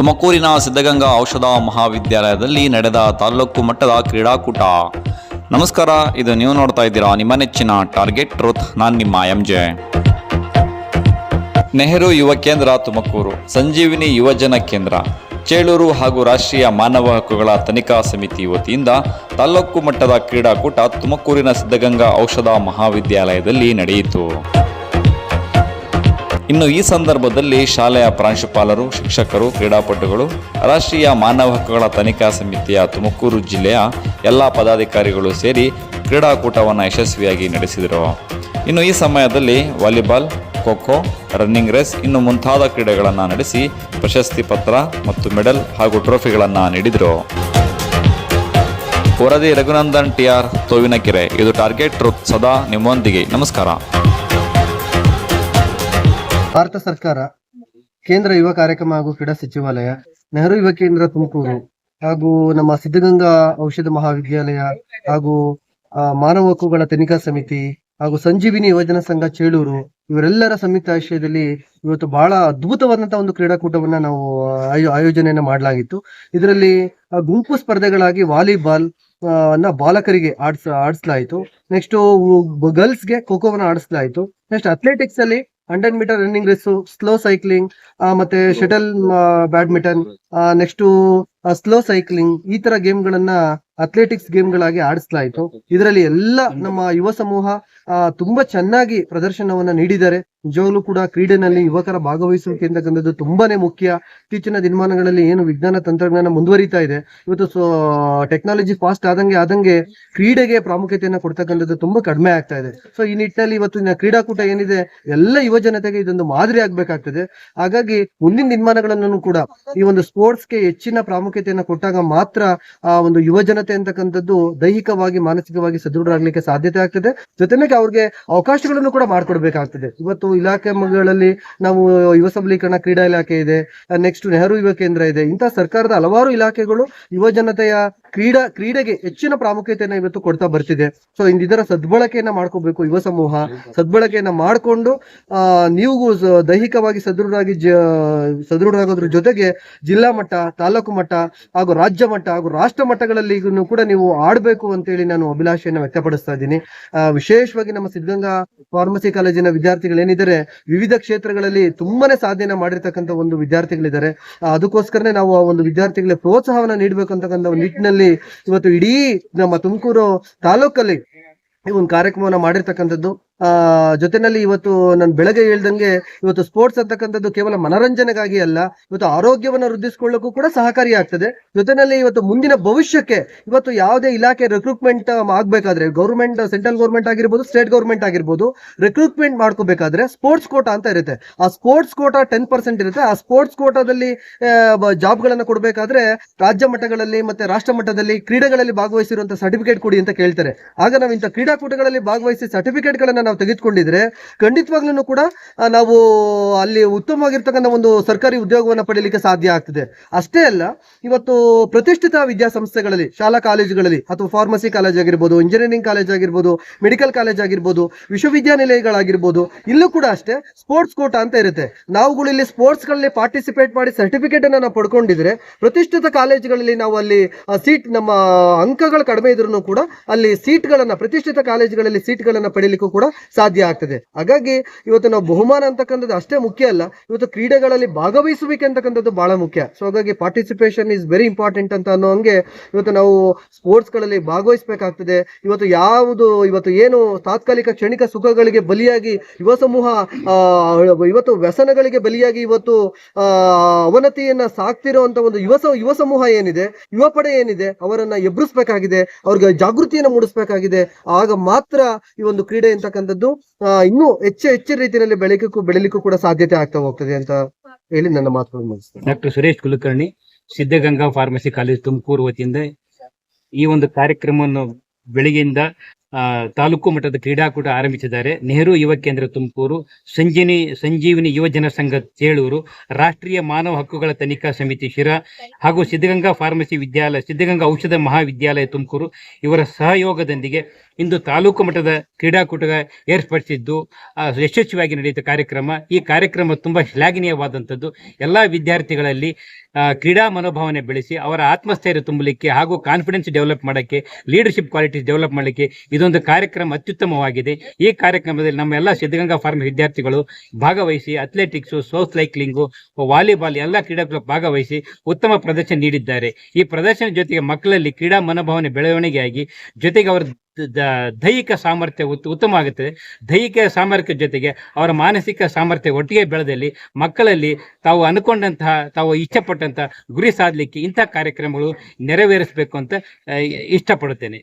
ತುಮಕೂರಿನ ಸಿದ್ಧಗಂಗಾ ಔಷಧ ಮಹಾವಿದ್ಯಾಲಯದಲ್ಲಿ ನಡೆದ ತಾಲ್ಲೂಕು ಮಟ್ಟದ ಕ್ರೀಡಾಕೂಟ. ನಮಸ್ಕಾರ, ಇದು ನೀವು ನೋಡ್ತಾ ಇದ್ದೀರಾ ನಿಮ್ಮ ನೆಚ್ಚಿನ ಟಾರ್ಗೆಟ್ ಟ್ರೂತ್. ನಾನು ನಿಮ್ಮ ಎಂ ಜೆ. ನೆಹರು ಯುವ ಕೇಂದ್ರ, ತುಮಕೂರು. ಸಂಜೀವಿನಿ ಯುವಜನ ಕೇಂದ್ರ. ಚೇಳೂರು ಹಾಗೂ ರಾಷ್ಟ್ರೀಯ ಮಾನವ ಹಕ್ಕುಗಳ ತನಿಖಾ ಸಮಿತಿ ವತಿಯಿಂದ ತಾಲ್ಲೂಕು ಮಟ್ಟದ ಕ್ರೀಡಾಕೂಟ ತುಮಕೂರಿನ ಸಿದ್ಧಗಂಗಾ ಔಷಧ ಮಹಾವಿದ್ಯಾಲಯದಲ್ಲಿ ನಡೆಯಿತು. ಇನ್ನು ಈ ಸಂದರ್ಭದಲ್ಲಿ ಶಾಲೆಯ ಪ್ರಾಂಶುಪಾಲರು, ಶಿಕ್ಷಕರು, ಕ್ರೀಡಾಪಟುಗಳು, ರಾಷ್ಟ್ರೀಯ ಮಾನವ ಹಕ್ಕುಗಳ ತನಿಖಾ ಸಮಿತಿಯ ತುಮಕೂರು ಜಿಲ್ಲೆಯ ಎಲ್ಲ ಪದಾಧಿಕಾರಿಗಳು ಸೇರಿ ಕ್ರೀಡಾಕೂಟವನ್ನು ಯಶಸ್ವಿಯಾಗಿ ನಡೆಸಿದರು. ಇನ್ನು ಈ ಸಮಯದಲ್ಲಿ ವಾಲಿಬಾಲ್, ಖೋಖೋ, ರನ್ನಿಂಗ್ ರೇಸ್ ಇನ್ನು ಮುಂತಾದ ಕ್ರೀಡೆಗಳನ್ನು ನಡೆಸಿ ಪ್ರಶಸ್ತಿ ಪತ್ರ ಮತ್ತು ಮೆಡಲ್ ಹಾಗೂ ಟ್ರೋಫಿಗಳನ್ನು ನೀಡಿದರು. ವರದಿ ರಘುನಂದನ್ ಟಿ ಆರ್ ತೋವಿನಕೆರೆ. ಇದು ಟಾರ್ಗೆಟ್ ಟ್ರೂತ್ ಸದಾ ನಿಮ್ಮೊಂದಿಗೆ. ನಮಸ್ಕಾರ. ಭಾರತ ಸರ್ಕಾರ ಕೇಂದ್ರ ಯುವ ಕಾರ್ಯಕ್ರಮ ಹಾಗೂ ಕ್ರೀಡಾ ಸಚಿವಾಲಯ, ನೆಹರು ಯುವ ಕೇಂದ್ರ ತುಮಕೂರು ಹಾಗೂ ನಮ್ಮ ಸಿದ್ಧಗಂಗಾ ಔಷಧ ಮಹಾವಿದ್ಯಾಲಯ ಹಾಗೂ ಮಾನವ ಹಕ್ಕುಗಳ ತನಿಖಾ ಸಮಿತಿ ಹಾಗೂ ಸಂಜೀವಿನಿ ಯುವಜನ ಸಂಘ ಚೇಳೂರು ಇವರೆಲ್ಲರ ಸಂಯುಕ್ತ ಆಶಯದಲ್ಲಿ ಇವತ್ತು ಬಹಳ ಅದ್ಭುತವಾದಂತಹ ಒಂದು ಕ್ರೀಡಾಕೂಟವನ್ನ ನಾವು ಆಯೋ- ಆಯೋಜನೆಯನ್ನ ಮಾಡಲಾಗಿತ್ತು. ಇದರಲ್ಲಿ ಗುಂಪು ಸ್ಪರ್ಧೆಗಳಾಗಿ ವಾಲಿಬಾಲ್ ಅನ್ನ ಬಾಲಕರಿಗೆ ಆಡ್ಸ, ಆಡಿಸಲಾಯಿತು. ನೆಕ್ಸ್ಟ್, ಗರ್ಲ್ಸ್ಗೆ ಖೋಖೋವನ್ನ ಆಡಿಸಲಾಯಿತು. ನೆಕ್ಸ್ಟ್ ಅಥ್ಲೆಟಿಕ್ಸ್ ಅಲ್ಲಿ hundred metre running race slow cycling ಮತ್ತೆ shuttle badminton next slow cycling ಈ ತರ ಗೇಮ್ಗಳನ್ನ ಅಥ್ಲೆಟಿಕ್ಸ್ ಗೇಮ್ಗಳಾಗಿ ಆಡಿಸಲಾಯಿತು. ಇದರಲ್ಲಿ ಎಲ್ಲ ನಮ್ಮ ಯುವ ಸಮೂಹ ತುಂಬಾ ಚೆನ್ನಾಗಿ ಪ್ರದರ್ಶನವನ್ನ ನೀಡಿದ್ದಾರೆ. ನಿಜವಾಗ್ಲೂ ಕೂಡ ಕ್ರೀಡೆನಲ್ಲಿ ಯುವಕರ ಭಾಗವಹಿಸುವಿಕೆ ಅಂತಕ್ಕಂಥದ್ದು ತುಂಬಾನೇ ಮುಖ್ಯ. ಇತ್ತೀಚಿನ ದಿನಮಾನಗಳಲ್ಲಿ ಏನು ವಿಜ್ಞಾನ ತಂತ್ರಜ್ಞಾನ ಮುಂದುವರಿತಾ ಇದೆ. ಇವತ್ತು ಟೆಕ್ನಾಲಜಿ ಫಾಸ್ಟ್ ಆದಂಗೆ ಆದಂಗೆ ಕ್ರೀಡೆಗೆ ಪ್ರಾಮುಖ್ಯತೆಯನ್ನು ಕೊಡ್ತಕ್ಕಂಥದ್ದು ತುಂಬಾ ಕಡಿಮೆ ಆಗ್ತಾ ಇದೆ. ಸೊ ಈ ನಿಟ್ಟಿನಲ್ಲಿ ಇವತ್ತು ಕ್ರೀಡಾಕೂಟ ಏನಿದೆ, ಎಲ್ಲ ಯುವ ಜನತೆಗೆ ಇದೊಂದು ಮಾದರಿ ಆಗ್ಬೇಕಾಗ್ತದೆ. ಹಾಗಾಗಿ ಮುಂದಿನ ದಿನಮಾನಗಳನ್ನು ಕೂಡ ಈ ಒಂದು ಸ್ಪೋರ್ಟ್ಸ್ಗೆ ಹೆಚ್ಚಿನ ಪ್ರಾಮುಖ್ಯತೆಯನ್ನು ಕೊಟ್ಟಾಗ ಮಾತ್ರ ಆ ಒಂದು ಯುವ ಅಂತಕ್ಕಂಥದ್ದು ದೈಹಿಕವಾಗಿ, ಮಾನಸಿಕವಾಗಿ ಸದೃಢರಾಗ್ಲಿಕ್ಕೆ ಸಾಧ್ಯತೆ ಆಗ್ತದೆ. ಜೊತೆಗೆ ಅವ್ರಿಗೆ ಅವಕಾಶಗಳನ್ನು ಕೂಡ ಮಾಡಿಕೊಡ್ಬೇಕಾಗ್ತದೆ. ಇವತ್ತು ಇಲಾಖೆಗಳಲ್ಲಿ ನಾವು ಯುವ ಸಬಲೀಕರಣ ಕ್ರೀಡಾ ಇಲಾಖೆ ಇದೆ ನೆಕ್ಸ್ಟ್ ನೆಹರು ಯುವ ಕೇಂದ್ರ ಇದೆ ಇಂತಹ ಸರ್ಕಾರದ ಹಲವಾರು ಇಲಾಖೆಗಳು ಯುವ ಜನತೆಯ ಕ್ರೀಡಾ, ಕ್ರೀಡೆಗೆ ಹೆಚ್ಚಿನ ಪ್ರಾಮುಖ್ಯತೆಯನ್ನ ಇವತ್ತು ಕೊಡ್ತಾ ಬರ್ತಿದೆ. ಸೊ ಇದರ ಸದ್ಬಳಕೆಯನ್ನ ಮಾಡ್ಕೋಬೇಕು ಯುವ ಸಮೂಹ. ಸದ್ಬಳಕೆಯನ್ನ ಮಾಡಿಕೊಂಡು ನೀವು ದೈಹಿಕವಾಗಿ ಸದೃಢರಾಗಿ ಸದೃಢರಾಗೋದ್ರ ಜೊತೆಗೆ ಜಿಲ್ಲಾ ಮಟ್ಟ, ತಾಲೂಕು ಮಟ್ಟ ಹಾಗೂ ರಾಜ್ಯ ಮಟ್ಟ ಹಾಗೂ ರಾಷ್ಟ್ರ ಮಟ್ಟಗಳಲ್ಲಿ ಕೂಡ ನೀವು ಆಡಬೇಕು ಅಂತೇಳಿ ನಾನು ಅಭಿಲಾಷೆಯನ್ನು ವ್ಯಕ್ತಪಡಿಸ್ತಾ ಇದ್ದೀನಿ. ವಿಶೇಷವಾಗಿ ನಮ್ಮ ಸಿದ್ಧಗಂಗಾ ಫಾರ್ಮಸಿ ಕಾಲೇಜಿನ ವಿದ್ಯಾರ್ಥಿಗಳು ಏನಿದ್ದಾರೆ ವಿವಿಧ ಕ್ಷೇತ್ರಗಳಲ್ಲಿ ತುಂಬಾನೇ ಸಾಧನೆ ಮಾಡಿರ್ತಕ್ಕಂಥ ಒಂದು ವಿದ್ಯಾರ್ಥಿಗಳಿದ್ದಾರೆ. ಅದಕ್ಕೋಸ್ಕರನೇ ನಾವು ಆ ಒಂದು ವಿದ್ಯಾರ್ಥಿಗಳಿಗೆ ಪ್ರೋತ್ಸಾಹವನ್ನ ನೀಡಬೇಕು ಅಂತಕ್ಕಂಥ ಒಂದು ಇವತ್ತು ಇಡೀ ನಮ್ಮ ತುಮಕೂರು ತಾಲೂಕಲ್ಲಿ ಈ ಒಂದು ಕಾರ್ಯಕ್ರಮವನ್ನ ಮಾಡಿರ್ತಕ್ಕಂಥದ್ದು. ಆ, ಜೊತೆನಲ್ಲಿ ಇವತ್ತು ನಾನು ಬೆಳಗ್ಗೆ ಹೇಳ್ದಂಗೆ ಇವತ್ತು ಸ್ಪೋರ್ಟ್ಸ್ ಅಂತಕ್ಕಂಥದ್ದು ಕೇವಲ ಮನರಂಜನೆಗಾಗಿ ಅಲ್ಲ, ಇವತ್ತು ಆರೋಗ್ಯವನ್ನ ವೃದ್ಧಿಸಿಕೊಳ್ಳಕ್ಕೂ ಕೂಡ ಸಹಕಾರಿಯಾಗ್ತದೆ. ಜೊತೆನಲ್ಲಿ ಇವತ್ತು ಮುಂದಿನ ಭವಿಷ್ಯಕ್ಕೆ ಇವತ್ತು ಯಾವುದೇ ಇಲಾಖೆ ರೆಕ್ರೂಟ್ಮೆಂಟ್ ಆಗಬೇಕಾದ್ರೆ ಗೌರ್ಮೆಂಟ್ ಸೆಂಟ್ರಲ್ ಗೌರ್ಮೆಂಟ್ ಆಗಿರ್ಬೋದು ಸ್ಟೇಟ್ ಗೌರ್ಮೆಂಟ್ ಆಗಿರ್ಬೋದು ರೆಕ್ರೂಟ್ಮೆಂಟ್ ಮಾಡ್ಕೋಬೇಕಾದ್ರೆ ಸ್ಪೋರ್ಟ್ಸ್ ಕೋಟಾ ಅಂತ ಇರುತ್ತೆ. ಆ ಸ್ಪೋರ್ಟ್ಸ್ ಕೋಟಾ ಟೆನ್ ಪರ್ಸೆಂಟ್ ಇರುತ್ತೆ. ಆ ಸ್ಪೋರ್ಟ್ಸ್ ಕೋಟಾದಲ್ಲಿ ಜಾಬ್ಗಳನ್ನು ಕೊಡಬೇಕಾದ್ರೆ ರಾಜ್ಯ ಮಟ್ಟಗಳಲ್ಲಿ ಮತ್ತೆ ರಾಷ್ಟ್ರ ಮಟ್ಟದಲ್ಲಿ ಕ್ರೀಡೆಗಳಲ್ಲಿ ಭಾಗವಹಿಸಿರುವಂತಹ ಸರ್ಟಿಫಿಕೇಟ್ ಕೊಡಿ ಅಂತ ಕೇಳ್ತಾರೆ. ಆಗ ನಾವು ಇಂಥ ಕ್ರೀಡಾಕೂಟಗಳಲ್ಲಿ ಭಾಗವಹಿಸಿ ಸರ್ಟಿಫಿಕೇಟ್ ಗಳನ್ನ ನಾವು ತೆಗೆದುಕೊಂಡಿದ್ರೆ ಖಂಡಿತವಾಗ್ಲೂ ಕೂಡ ನಾವು ಅಲ್ಲಿ ಉತ್ತಮವಾಗಿರ್ತಕ್ಕಂಥ ಒಂದು ಸರ್ಕಾರಿ ಉದ್ಯೋಗವನ್ನು ಪಡೆಯಲಿಕ್ಕೆ ಸಾಧ್ಯ ಆಗ್ತದೆ. ಅಷ್ಟೇ ಅಲ್ಲ, ಇವತ್ತು ಪ್ರತಿಷ್ಠಿತ ವಿದ್ಯಾಸಂಸ್ಥೆಗಳಲ್ಲಿ, ಶಾಲಾ ಕಾಲೇಜುಗಳಲ್ಲಿ ಅಥವಾ ಫಾರ್ಮಸಿ ಕಾಲೇಜ್ ಆಗಿರ್ಬೋದು ಇಂಜಿನಿಯರಿಂಗ್ ಕಾಲೇಜ್ ಆಗಿರ್ಬೋದು ಮೆಡಿಕಲ್ ಕಾಲೇಜ್ ಆಗಿರ್ಬೋದು, ವಿಶ್ವವಿದ್ಯಾನಿಲಯಗಳಾಗಿರ್ಬೋದು, ಇಲ್ಲೂ ಕೂಡ ಅಷ್ಟೇ ಸ್ಪೋರ್ಟ್ಸ್ ಕೋಟ ಅಂತ ಇರುತ್ತೆ. ನಾವುಗಳು ಇಲ್ಲಿ ಸ್ಪೋರ್ಟ್ಸ್ಗಳಲ್ಲಿ ಪಾರ್ಟಿಸಿಪೇಟ್ ಮಾಡಿ ಸರ್ಟಿಫಿಕೇಟ್ ಅನ್ನ ನಾವು ಪಡ್ಕೊಂಡಿದ್ರೆ, ಪ್ರತಿಷ್ಠಿತ ಕಾಲೇಜುಗಳಲ್ಲಿ ನಾವು ಅಲ್ಲಿ ಸೀಟ್ ನಮ್ಮ ಅಂಕಗಳು ಕಡಿಮೆ ಇದ್ರೂ ಕೂಡ ಅಲ್ಲಿ ಸೀಟ್ಗಳನ್ನು ಪ್ರತಿಷ್ಠಿತ ಕಾಲೇಜುಗಳಲ್ಲಿ ಸೀಟ್ಗಳನ್ನು ಪಡೆಯಲಿಕ್ಕೂ ಕೂಡ ಸಾಧ್ಯ ಆಗ್ತದೆ. ಹಾಗಾಗಿ ಇವತ್ತು ನಾವು ಬಹುಮಾನ ಅಂತಕ್ಕಂಥದ್ದು ಅಷ್ಟೇ ಮುಖ್ಯ ಅಲ್ಲ, ಇವತ್ತು ಕ್ರೀಡೆಗಳಲ್ಲಿ ಭಾಗವಹಿಸುವಿಕೆ ಅಂತಕ್ಕಂಥದ್ದು ಬಹಳ ಮುಖ್ಯ. ಸೊ ಹಾಗಾಗಿ ಪಾರ್ಟಿಸಿಪೇಷನ್ ಇಸ್ ವೆರಿ ಇಂಪಾರ್ಟೆಂಟ್ ಅಂತ ಅನ್ನೋ ಹಂಗೆ ಇವತ್ತು ನಾವು ಸ್ಪೋರ್ಟ್ಸ್ಗಳಲ್ಲಿ ಭಾಗವಹಿಸಬೇಕಾಗ್ತದೆ. ಇವತ್ತು ಯಾವುದು, ಇವತ್ತು ಏನು ತಾತ್ಕಾಲಿಕ ಕ್ಷಣಿಕ ಸುಖಗಳಿಗೆ ಬಲಿಯಾಗಿ ಯುವ ಸಮೂಹ ಇವತ್ತು ವ್ಯಸನಗಳಿಗೆ ಬಲಿಯಾಗಿ ಇವತ್ತು ಅವನತಿಯನ್ನ ಅಂತ ಒಂದು ಯುವ ಯುವ ಸಮೂಹ ಏನಿದೆ, ಯುವ ಪಡೆ ಏನಿದೆ, ಅವರನ್ನ ಎಬ್ಬರಿಸ್ಬೇಕಾಗಿದೆ ಅವ್ರಿಗೆ ಜಾಗೃತಿಯನ್ನು ಮೂಡಿಸ್ಬೇಕಾಗಿದೆ. ಆಗ ಮಾತ್ರ ಈ ಒಂದು ಕ್ರೀಡೆ ಅಂತಕ್ಕಂಥದ್ದು ಇನ್ನೂ ಹೆಚ್ಚು ಹೆಚ್ಚು ರೀತಿಯಲ್ಲಿ ಬೆಳಕಕ್ಕೂ ಬೆಳಲಿಕ್ಕೂ ಕೂಡ ಸಾಧ್ಯತೆ ಆಗ್ತಾ ಹೋಗ್ತದೆ ಅಂತ ಹೇಳಿ ನನ್ನ ಮಾತುಗಳನ್ನು ಮುಗಿಸ್ತೇನೆ. Doctor Suresh Kulkarni Siddaganga pharmacy college Tumakuru ವತಿಯಿಂದ ಈ ಒಂದು ಕಾರ್ಯಕ್ರಮವನ್ನು ಬೆಳಗ್ಗೆಯಿಂದ ತಾಲೂಕು ಮಟ್ಟದ ಕ್ರೀಡಾಕೂಟ ಆರಂಭಿಸಿದ್ದಾರೆ. ನೆಹರು ಯುವ ಕೇಂದ್ರ ತುಮಕೂರು, ಸಂಜೀನಿ, ಸಂಜೀವಿನಿ ಯುವಜನ ಸಂಘ ಚೇಳೂರು, ರಾಷ್ಟ್ರೀಯ ಮಾನವ ಹಕ್ಕುಗಳ ತನಿಖಾ ಸಮಿತಿ ಶಿರಾ ಹಾಗೂ ಸಿದ್ಧಗಂಗಾ ಫಾರ್ಮಸಿ ವಿದ್ಯಾಲಯ, ಸಿದ್ಧಗಂಗಾ ಔಷಧ ಮಹಾವಿದ್ಯಾಲಯ ತುಮಕೂರು ಇವರ ಸಹಯೋಗದೊಂದಿಗೆ ಇಂದು ತಾಲೂಕು ಮಟ್ಟದ ಕ್ರೀಡಾಕೂಟ ಏರ್ಪಡಿಸಿದ್ದು ಯಶಸ್ವಿಯಾಗಿ ನಡೆಯುತ್ತ ಕಾರ್ಯಕ್ರಮ. ಈ ಕಾರ್ಯಕ್ರಮ ತುಂಬಾ ಶ್ಲಾಘನೀಯವಾದಂಥದ್ದು. ಎಲ್ಲಾ ವಿದ್ಯಾರ್ಥಿಗಳಲ್ಲಿ ಕ್ರೀಡಾ ಮನೋಭಾವನೆ ಬೆಳೆಸಿ ಅವರ ಆತ್ಮಸ್ಥೈರ್ಯ ತುಂಬಲಿಕ್ಕೆ ಹಾಗೂ ಕಾನ್ಫಿಡೆನ್ಸ್ ಡೆವಲಪ್ ಮಾಡಕ್ಕೆ ಲೀಡರ್ಶಿಪ್ ಕ್ವಾಲಿಟೀಸ್ ಡೆವಲಪ್ ಮಾಡಲಿಕ್ಕೆ ಇದೊಂದು ಕಾರ್ಯಕ್ರಮ ಅತ್ಯುತ್ತಮವಾಗಿದೆ. ಈ ಕಾರ್ಯಕ್ರಮದಲ್ಲಿ ನಮ್ಮ ಎಲ್ಲ ಸಿದ್ಧಗಂಗಾ ಫಾರ್ಮ್ ವಿದ್ಯಾರ್ಥಿಗಳು ಭಾಗವಹಿಸಿ, ಅಥ್ಲೆಟಿಕ್ಸ್ ಸೋಸ್ ಸೈಕ್ಲಿಂಗು, ವಾಲಿಬಾಲ್ ಎಲ್ಲ ಕ್ರೀಡೆಗಳು ಭಾಗವಹಿಸಿ ಉತ್ತಮ ಪ್ರದರ್ಶನ ನೀಡಿದ್ದಾರೆ. ಈ ಪ್ರದರ್ಶನ ಜೊತೆಗೆ ಮಕ್ಕಳಲ್ಲಿ ಕ್ರೀಡಾ ಮನೋಭಾವನೆ ಬೆಳವಣಿಗೆಯಾಗಿ ಜೊತೆಗೆ ಅವರ ದೈಹಿಕ ಸಾಮರ್ಥ್ಯ ಉತ್- ಉತ್ತಮ ಆಗುತ್ತದೆ ದೈಹಿಕ ಸಾಮರ್ಥ್ಯ ಜೊತೆಗೆ ಅವರ ಮಾನಸಿಕ ಸಾಮರ್ಥ್ಯ ಒಟ್ಟಿಗೆ ಬೆಳೆದಲ್ಲಿ ಮಕ್ಕಳಲ್ಲಿ ತಾವು ಅನ್ಕೊಂಡಂತಹ ತಾವು ಇಷ್ಟಪಟ್ಟಂತಹ ಗುರಿ ಸಾಧಲಿಕ್ಕೆ ಇಂಥ ಕಾರ್ಯಕ್ರಮಗಳು ನೆರವೇರಿಸಬೇಕು ಅಂತ ಇಷ್ಟಪಡುತ್ತೇನೆ.